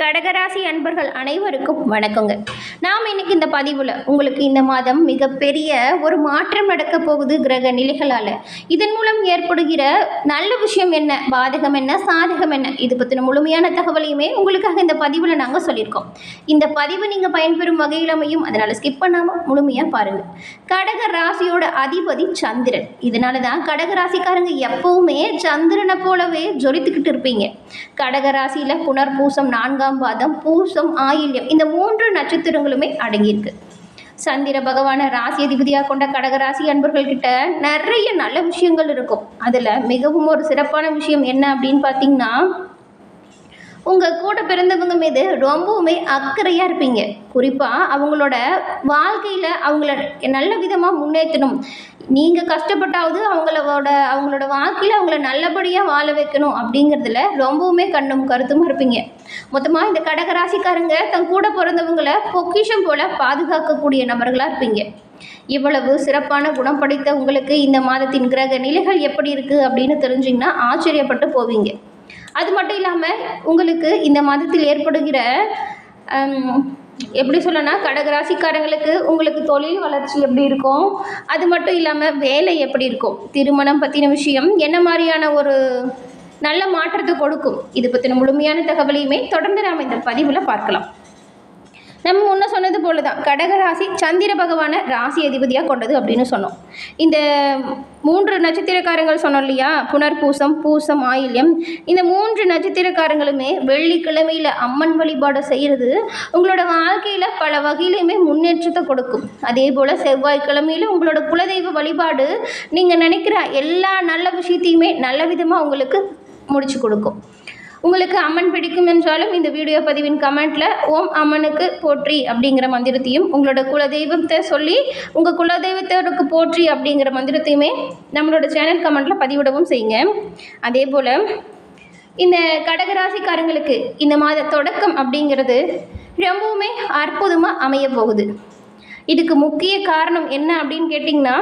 கடகராசி அன்பர்கள் அனைவருக்கும் வணக்கங்க. நாம் இன்னைக்கு இந்த பதிவில் உங்களுக்கு இந்த மாதம் மிகப்பெரிய ஒரு மாற்றம் நடக்க போகுது கிரக நிலைகளால். இதன் மூலம் ஏற்படுகிற நல்ல விஷயம் என்ன பாதகம் என்ன சாதகம் என்ன இது பற்றின முழுமையான தகவலையுமே உங்களுக்காக இந்த பதிவில் நாங்கள் சொல்லியிருக்கோம். இந்த பதிவு நீங்கள் பயன்பெறும் வகையில் அமையும் அதனால் ஸ்கிப் பண்ணாமல் முழுமையாக பாருங்கள் கடக ராசியோட அதிபதி சந்திரன். இதனால தான் கடக ராசிக்காரங்க எப்பவுமே சந்திரனை போலவே ஜொலித்துக்கிட்டு இருப்பீங்க. கடக ராசியில் புனர்பூசம் நான்காம் பாதம் பூசம் ஆயில்யம் இந்த மூன்று நட்சத்திரங்களுமே அடங்கியிருக்கு. சந்திர பகவானை ராசி அதிபதியாக கொண்ட கடகராசி அன்பர்கள்கிட்ட நிறைய நல்ல விஷயங்கள் இருக்கும். அதில் மிகவும் ஒரு சிறப்பான விஷயம் என்ன அப்படின்னு பார்த்தீங்கன்னா உங்கள் கூட பிறந்தவங்க மீது ரொம்பவுமே அக்கறையாக இருப்பீங்க. குறிப்பாக அவங்களோட வாழ்க்கையில் அவங்கள நல்ல விதமாக முன்னேற்றணும் நீங்கள் கஷ்டப்பட்டாவது அவங்களோட அவங்களோட வாழ்க்கையில் அவங்கள நல்லபடியாக வாழ வைக்கணும் அப்படிங்கிறதுல ரொம்பவுமே கண்ணும் கருத்துமாக இருப்பீங்க. மொத்தமாக இந்த கடகராசிக்காரங்க தன் கூட பிறந்தவங்களை பொக்கிஷம் போல் பாதுகாக்கக்கூடிய நபர்களாக இருப்பீங்க. இவ்வளவு சிறப்பான குணம் படைத்த உங்களுக்கு இந்த மாதத்தின் கிரக நிலைகள் எப்படி இருக்குது அப்படின்னு தெரிஞ்சிங்கன்னா ஆச்சரியப்பட்டு போவீங்க. அது மட்டும் இல்லாமல் உங்களுக்கு இந்த மாதத்தில் ஏற்படுகிற எப்படி சொல்லனா கடகராசிக்காரங்களுக்கு உங்களுக்கு தொழில் வளர்ச்சி எப்படி இருக்கும்? அது மட்டும் இல்லாமல் வேலை எப்படி இருக்கும்? திருமணம் பற்றின விஷயம் என்ன மாதிரியான ஒரு நல்ல மாற்றத்தை கொடுக்கும்? இது பற்றின முழுமையான தகவலையுமே தொடர்ந்து நாம் இந்த பதிவில் பார்க்கலாம். நம்ம முன்ன சொன்னது போல தான் கடகராசி சந்திர பகவானை ராசி அதிபதியாக கொண்டது அப்படின்னு சொன்னோம். இந்த மூன்று நட்சத்திரக்காரங்கள் சொன்னோம் இல்லையா? புனர்பூசம் பூசம் ஆயில்யம். இந்த மூன்று நட்சத்திரக்காரங்களுமே வெள்ளிக்கிழமையில் அம்மன் வழிபாடு செய்கிறது உங்களோட வாழ்க்கையில் பல வகையிலையுமே முன்னேற்றத்தை கொடுக்கும். அதே போல் செவ்வாய்க்கிழமையில உங்களோட குலதெய்வ வழிபாடு நீங்கள் நினைக்கிற எல்லா நல்ல விஷயத்தையுமே நல்ல விதமாக உங்களுக்கு முடிச்சு கொடுக்கும். உங்களுக்கு அம்மன் பிடிக்கும் என்றாலும் இந்த வீடியோ பதிவின் கமெண்ட்டில் ஓம் அம்மனுக்கு போற்றி அப்படிங்கிற மந்திரத்தையும் உங்களோட குலதெய்வத்தை சொல்லி உங்கள் குலதெய்வத்தோருக்கு போற்றி அப்படிங்கிற மந்திரத்தையுமே நம்மளோட சேனல் கமெண்ட்டில் பதிவிடவும் செய்யுங்க. அதே போல் இந்த கடகராசிக்காரங்களுக்கு இந்த மாத தொடக்கம் அப்படிங்கிறது ரொம்பவுமே அற்புதமாக அமைய போகுது. இதுக்கு முக்கிய காரணம் என்ன அப்படின்னு கேட்டிங்கன்னா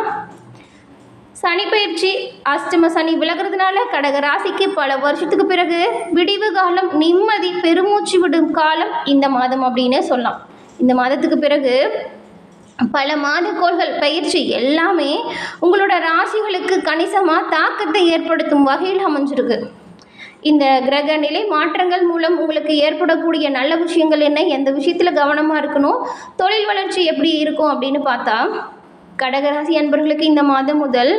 சனி பயிற்சி அஷ்டம சனி விலகிறதுனால கடக ராசிக்கு பல வருஷத்துக்கு பிறகு விடிவு காலம் நிம்மதி பெருமூச்சு விடும் காலம் இந்த மாதம் அப்படின்னு சொல்லலாம். இந்த மாதத்துக்கு பிறகு பல மாதக்கோள்கள் பயிற்சி எல்லாமே உங்களோட ராசிகளுக்கு கணிசமாக தாக்கத்தை ஏற்படுத்தும் வகையில் அமைஞ்சிருக்கு. இந்த கிரக நிலை மாற்றங்கள் மூலம் உங்களுக்கு ஏற்படக்கூடிய நல்ல விஷயங்கள் என்ன எந்த விஷயத்தில் கவனமாக இருக்கணும் தொழில் வளர்ச்சி எப்படி இருக்கும் அப்படின்னு பார்த்தா கடகராசி அன்பர்களுக்கு இந்த மாதம் முதல்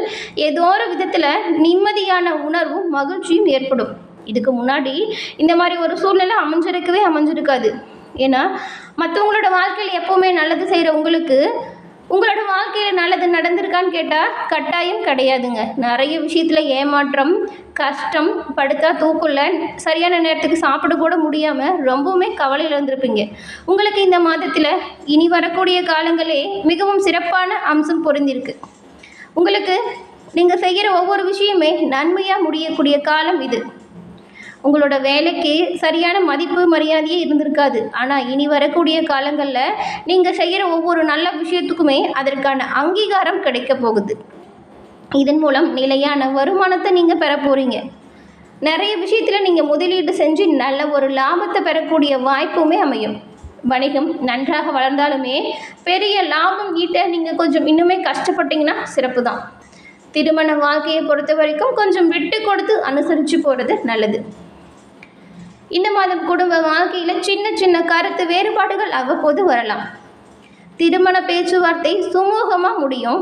ஏதோ ஒரு விதத்தில் நிம்மதியான உணர்வும் மகிழ்ச்சியும் ஏற்படும். இதுக்கு முன்னாடி இந்த மாதிரி ஒரு சூழ்நிலை அமைஞ்சிருக்கவே அமைஞ்சிருக்காது. ஏன்னா மற்றவங்களோட வாழ்க்கையில் எப்போவுமே நல்லது செய்கிற உங்களுக்கு உங்களோட வாழ்க்கையில் நல்லது நடந்திருக்கான்னு கேட்டால் கட்டாயம் கிடையாதுங்க. நிறைய விஷயத்தில் ஏமாற்றம் கஷ்டம் படுத்தா தூக்குள்ள சரியான நேரத்துக்கு சாப்பிட கூட முடியாமல் ரொம்பவுமே கவலையில் இருந்திருப்பீங்க. உங்களுக்கு இந்த மாதத்தில் இனி வரக்கூடிய காலங்களே மிகவும் சிறப்பான அம்சம் பொருந்திருக்கு. உங்களுக்கு நீங்கள் செய்கிற ஒவ்வொரு விஷயமே நன்மையாக முடியக்கூடிய காலம் இது. உங்களோட வேலைக்கு சரியான மதிப்பு மரியாதையே இருந்திருக்காது. ஆனால் இனி வரக்கூடிய காலங்களில் நீங்கள் செய்கிற ஒவ்வொரு நல்ல விஷயத்துக்குமே அதற்கான அங்கீகாரம் கிடைக்க போகுது. இதன் மூலம் நிலையான வருமானத்தை நீங்கள் பெற போகிறீங்க நிறைய விஷயத்தில் நீங்கள் முதலீடு செஞ்சு நல்ல ஒரு லாபத்தை பெறக்கூடிய வாய்ப்புமே அமையும். வணிகம் நன்றாக வளர்ந்தாலுமே பெரிய லாபம் ஈட்ட நீங்கள் கொஞ்சம் இன்னுமே கஷ்டப்பட்டீங்கன்னா சிறப்பு தான் திருமண வாழ்க்கையை பொறுத்த வரைக்கும் கொஞ்சம் விட்டு கொடுத்து அனுசரித்து போகிறது நல்லது. இந்த மாதம் குடும்ப வாழ்க்கையில் சின்ன சின்ன கருத்து வேறுபாடுகள் அவ்வப்போது வரலாம். திருமண பேச்சுவார்த்தை சுமூகமாக முடியும்.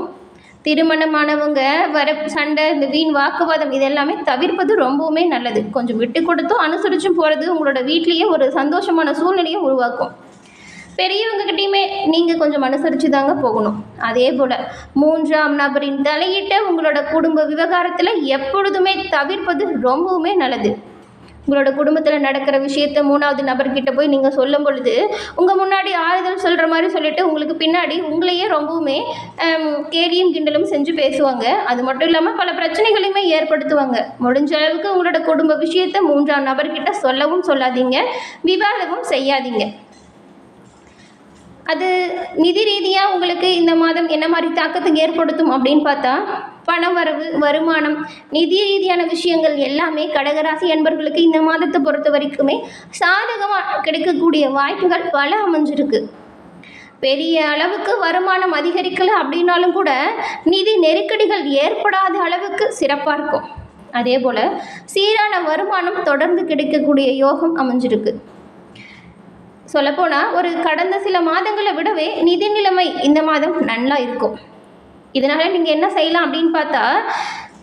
திருமணமானவங்க வர சண்டை இந்த வீண் வாக்குவாதம் இதெல்லாமே தவிர்ப்பது ரொம்பவுமே நல்லது. கொஞ்சம் விட்டு கொடுத்தும் அனுசரிச்சும் போகிறது உங்களோட வீட்லேயே ஒரு சந்தோஷமான சூழ்நிலையை உருவாக்கும். பெரியவங்ககிட்டையுமே நீங்கள் கொஞ்சம் அனுசரித்து தாங்க போகணும். அதே போல் மூன்றாம் நபரின் தலையிட்ட உங்களோட குடும்ப விவகாரத்தில் எப்பொழுதுமே தவிர்ப்பது ரொம்பவுமே நல்லது. உங்களோட குடும்பத்தில் நடக்கிற விஷயத்த மூணாவது நபர்கிட்ட போய் நீங்கள் சொல்லும் பொழுது உங்கள் முன்னாடி ஆறுதல் சொல்கிற மாதிரி சொல்லிட்டு உங்களுக்கு பின்னாடி உங்களையே ரொம்பவுமே ஹம், கேலியும் கிண்டலும் செஞ்சு பேசுவாங்க. அது மட்டும் இல்லாமல் பல பிரச்சனைகளையுமே ஏற்படுத்துவாங்க. முடிஞ்ச அளவுக்கு உங்களோட குடும்ப விஷயத்த மூன்றாம் நபர்கிட்ட சொல்லவும் சொல்லாதீங்க. விவாதமும் செய்யாதீங்க. அது நிதி ரீதியாக உங்களுக்கு இந்த மாதம் என்ன மாதிரி தாக்கத்தை ஏற்படுத்தும் அப்படின்னு பார்த்தா பணவரவு வருமானம் நிதி ரீதியான விஷயங்கள் எல்லாமே கடகராசி என்பர்களுக்கு இந்த மாதத்தை பொறுத்த வரைக்குமே சாதகமாக கிடைக்கக்கூடிய வாய்ப்புகள் பல அமைஞ்சிருக்கு. பெரிய அளவுக்கு வருமானம் அதிகரிக்கலை அப்படின்னாலும் கூட நிதி நெருக்கடிகள் ஏற்படாத அளவுக்கு சிறப்பாக இருக்கும். அதே போல் சீரான வருமானம் தொடர்ந்து கிடைக்கக்கூடிய யோகம் அமைஞ்சிருக்கு. சொல்லப்போனால் ஒரு கடந்த சில மாதங்களை விடவே நிதி நிலைமை இந்த மாதம் நல்லா இருக்கும். இதனால் நீங்கள் என்ன செய்யலாம் அப்படின்னு பார்த்தா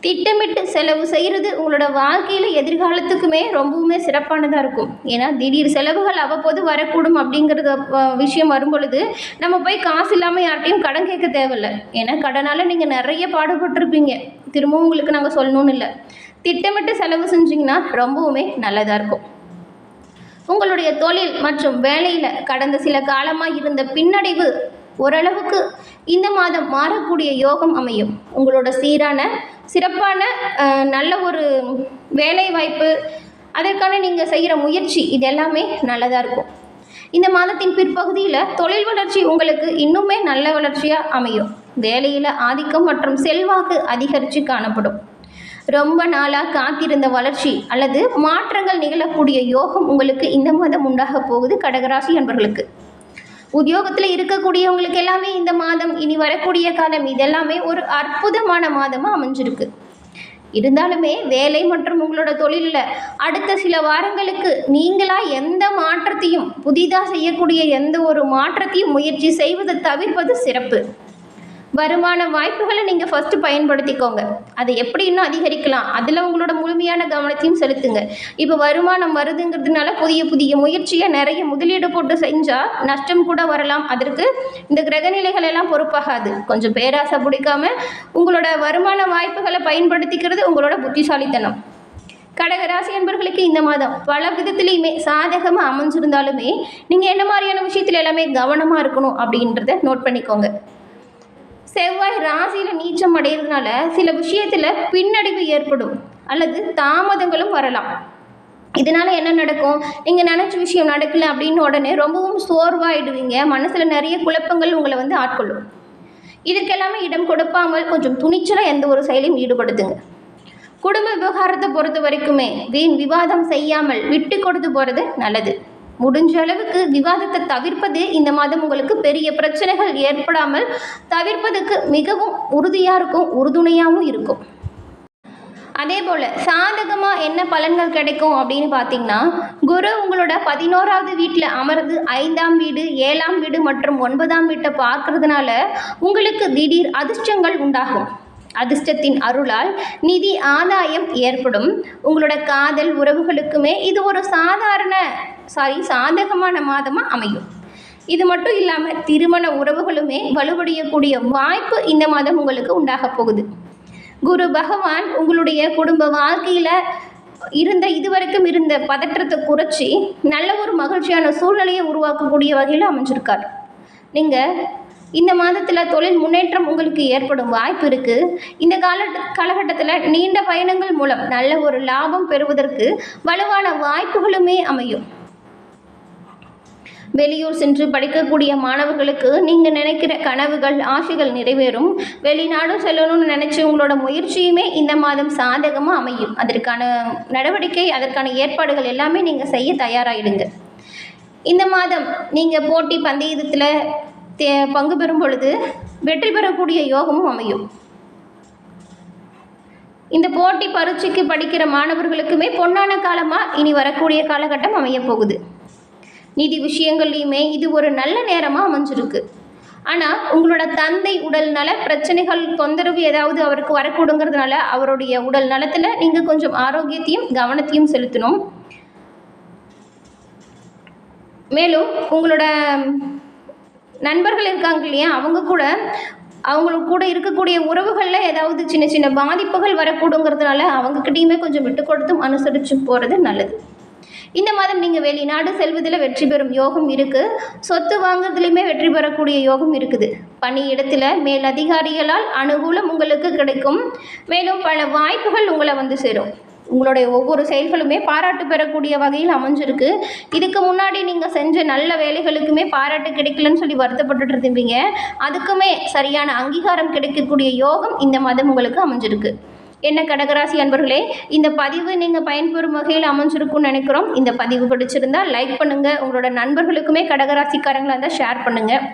திட்டமிட்டு செலவு செய்கிறது உங்களோட வாழ்க்கையில் எதிர்காலத்துக்குமே ரொம்பவுமே சிறப்பானதாக இருக்கும். ஏன்னா திடீர் செலவுகள் அவ்வப்போது வரக்கூடும் அப்படிங்கிறது விஷயம் வரும் பொழுது நம்ம போய் காசு இல்லாமல் யார்கிட்டையும் கடன் கேட்க தேவையில்ல. ஏன்னா கடனால் நீங்கள் நிறைய பாடுபட்டிருப்பீங்க. திரும்பவும் உங்களுக்கு நாங்கள் சொல்லணும்னு இல்லை. திட்டமிட்டு செலவு செஞ்சிங்கன்னா ரொம்பவுமே நல்லதாக இருக்கும். உங்களுடைய தொழில் மற்றும் வேலையில் கடந்த சில காலமாக இருந்த பின்னடைவு ஓரளவுக்கு இந்த மாதம் மாறக்கூடிய யோகம் அமையும். உங்களோட சீரான சிறப்பான நல்ல ஒரு வேலை வாய்ப்பு அதற்கான நீங்கள் செய்கிற முயற்சி இது எல்லாமே நல்லதாக இருக்கும். இந்த மாதத்தின் பிற்பகுதியில் தொழில் வளர்ச்சி உங்களுக்கு இன்னுமே நல்ல வளர்ச்சியாக அமையும். வேலையில் ஆதிக்கம் மற்றும் செல்வாக்கு அதிகரித்து காணப்படும். ரொம்ப நாளாக காத்திருந்த வளர்ச்சி அல்லது மாற்றங்கள் நிகழக்கூடிய யோகம் உங்களுக்கு இந்த மாதம் உண்டாக போகுது கடகராசி என்பர்களுக்கு உத்தியோகத்தில் இருக்கக்கூடியவங்களுக்கு எல்லாமே இந்த மாதம் இனி வரக்கூடிய காலம் இதெல்லாமே ஒரு அற்புதமான மாதமாக அமைஞ்சிருக்கு. இருந்தாலுமே வேலை மற்றும் உங்களோட தொழிலில் அடுத்த சில வாரங்களுக்கு நீங்களாக எந்த மாற்றத்தையும் புதிதாக செய்யக்கூடிய எந்த ஒரு மாற்றத்தையும் முயற்சி செய்வதை தவிர்ப்பது சிறப்பு. வருமான வாய்ப்புகளை நீங்கள் ஃபஸ்ட்டு பயன்படுத்திக்கோங்க. அதை எப்படி இன்னும் அதிகரிக்கலாம்? அதில் உங்களோட முழுமையான கவனத்தையும் செலுத்துங்க. இப்போ வருமானம் வருதுங்கிறதுனால புதிய புதிய முயற்சியை நிறைய முதலீடு போட்டு செஞ்சால் நஷ்டம் கூட வரலாம். அதற்கு இந்த கிரகநிலைகள் எல்லாம் பொறுப்பாகாது. கொஞ்சம் பேராசை பிடிக்காம உங்களோட வருமான வாய்ப்புகளை பயன்படுத்திக்கிறது உங்களோட புத்திசாலித்தனம். கடகராசி என்பர்களுக்கு இந்த மாதம் பல விதத்துலேயுமே சாதகமாக அமைஞ்சிருந்தாலுமே நீங்கள் என்ன மாதிரியான விஷயத்தில் எல்லாமே கவனமாக இருக்கணும் அப்படின்றத நோட் பண்ணிக்கோங்க. செவ்வாய் ராசியில் நீச்சம் அடைகிறதுனால சில விஷயத்தில் பின்னடைவு ஏற்படும் அல்லது தாமதங்களும் வரலாம். இதனால் என்ன நடக்கும்? நீங்கள் நினச்ச விஷயம் நடக்கல அப்படின்னு உடனே ரொம்பவும் சோர்வாயிடுவீங்க. மனசில் நிறைய குழப்பங்கள் உங்களை வந்து ஆட்கொள்ளும். இதுக்கெல்லாமே இடம் கொடுப்பாமல் கொஞ்சம் துணிச்சலாக எந்த ஒரு செயலையும் ஈடுபடுத்துங்க. குடும்ப விவகாரத்தை பொறுத்த வரைக்குமே வீண் விவாதம் செய்யாமல் விட்டு கொடுத்து போகிறது நல்லது. முடிஞ்ச அளவுக்கு விவாதத்தை தவிர்ப்பது இந்த மாதம் உங்களுக்கு பெரிய பிரச்சனைகள் ஏற்படாமல் தவிர்ப்பதுக்கு மிகவும் உறுதியாக இருக்கும் உறுதுணையாகவும் இருக்கும். அதே போல் சாதகமாக என்ன பலன்கள் கிடைக்கும் அப்படின்னு பார்த்தீங்கன்னா குரு உங்களோட பதினோராவது வீட்டில் அமர்ந்து ஐந்தாம் வீடு ஏழாம் வீடு மற்றும் ஒன்பதாம் வீட்டை பார்க்கறதுனால உங்களுக்கு திடீர் அதிர்ஷ்டங்கள் உண்டாகும். அதிர்ஷ்டத்தின் அருளால் நிதி ஆதாயம் ஏற்படும். உங்களோட காதல் உறவுகளுக்குமே இது ஒரு சாதாரண சாரி சாதகமான மாதமாக அமையும். இது மட்டும் இல்லாமல் திருமண உறவுகளுமே வலுவடையக்கூடிய வாய்ப்பு இந்த மாதம் உங்களுக்கு உண்டாக போகுது. குரு பகவான் உங்களுடைய குடும்ப வாழ்க்கையில் இருந்த இதுவரைக்கும் இருந்த பதற்றத்தை குறைச்சி நல்ல ஒரு மகிழ்ச்சியான சூழ்நிலையை உருவாக்கக்கூடிய வகையில் அமைஞ்சிருக்கார். நீங்கள் இந்த மாதத்தில் தொழில் முன்னேற்றம் உங்களுக்கு ஏற்படும் வாய்ப்பு இருக்குது இந்த கால காலகட்டத்தில் நீண்ட பயணங்கள் மூலம் நல்ல ஒரு லாபம் பெறுவதற்கு வலுவான வாய்ப்புகளுமே அமையும். வெளியூர் சென்று படிக்கக்கூடிய மாணவர்களுக்கு நீங்கள் நினைக்கிற கனவுகள் ஆசைகள் நிறைவேறும். வெளிநாடு செல்லணும்னு நினச்சி உங்களோட முயற்சியுமே இந்த மாதம் சாதகமாக அமையும். அதற்கான நடவடிக்கை அதற்கான ஏற்பாடுகள் எல்லாமே நீங்கள் செய்ய தயாராகிடுங்க இந்த மாதம் நீங்கள் போட்டி பந்தயத்தில் தே பங்கு பெறும் பொழுது வெற்றி பெறக்கூடிய யோகமும் அமையும். இந்த போட்டி பரீட்சைக்கு படிக்கிற மாணவர்களுக்குமே பொன்னான காலமாக இனி வரக்கூடிய காலகட்டம் அமையப் போகுது. நிதி விஷயங்கள்லையுமே இது ஒரு நல்ல நேரமாக அமைஞ்சிருக்கு. ஆனால் உங்களோட தந்தை உடல் நல பிரச்சனைகள் தொந்தரவு ஏதாவது அவருக்கு வரக்கூடுங்கிறதுனால அவருடைய உடல் நலத்தில் நீங்கள் கொஞ்சம் ஆரோக்கியத்தையும் கவனத்தையும் செலுத்தணும். மேலும் உங்களோட நண்பர்கள் இருக்காங்க இல்லையா? அவங்க கூட அவங்களுக்கு கூட இருக்கக்கூடிய உறவுகளில் ஏதாவது சின்ன சின்ன பாதிப்புகள் வரக்கூடுங்கிறதுனால அவங்கக்கிட்டேயுமே கொஞ்சம் விட்டு கொடுத்தும் அனுசரித்து போகிறது நல்லது. இந்த மாதம் நீங்கள் வெளிநாடு செல்வதில் வெற்றி பெறும் யோகம் இருக்குது சொத்து வாங்குறதுலையுமே வெற்றி பெறக்கூடிய யோகம் இருக்குது. பணியிடத்தில் மேலதிகாரிகளால் அனுகூலம் உங்களுக்கு கிடைக்கும். மேலும் பல வாய்ப்புகள் உங்களை வந்து சேரும். உங்களுடைய ஒவ்வொரு செயல்களுமே பாராட்டு பெறக்கூடிய வகையில் அமைஞ்சிருக்கு. இதுக்கு முன்னாடி நீங்கள் செஞ்ச நல்ல வேலைகளுக்குமே பாராட்டு கிடைக்கலன்னு சொல்லி வருத்தப்பட்டுட்டு இருந்தீங்க. அதுக்குமே சரியான அங்கீகாரம் கிடைக்கக்கூடிய யோகம் இந்த மாதம் உங்களுக்கு அமைஞ்சிருக்கு. என்ன கடகராசி அன்பர்களே இந்த பதிவு நீங்கள் பயன்பெறும் வகையில் அமைஞ்சிருக்கும்னு நினைக்கிறோம். இந்த பதிவு பிடிச்சிருந்தால் லைக் பண்ணுங்கள் உங்களோட நண்பர்களுக்குமே கடகராசிக்காரங்களாக இருந்தால் ஷேர் பண்ணுங்கள்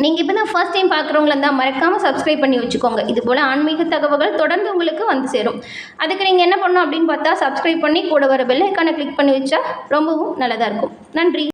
நீங்கள் இப்போ தான் ஃபஸ்ட் டைம் பார்க்குறவங்களா இருந்தால் மறக்காமல் சப்ஸ்கிரைப் பண்ணி வச்சுக்கோங்க. இது போல் ஆன்மீக தகவல்கள் தொடர்ந்து உங்களுக்கு வந்து சேரும். அதுக்கு நீங்கள் என்ன பண்ணணும் அப்படின்னு பார்த்தா சப்ஸ்கிரைப் பண்ணி கூட வர பெல்லைக்கான கிளிக் பண்ணி வச்சா ரொம்பவும் நல்லதாக இருக்கும். நன்றி.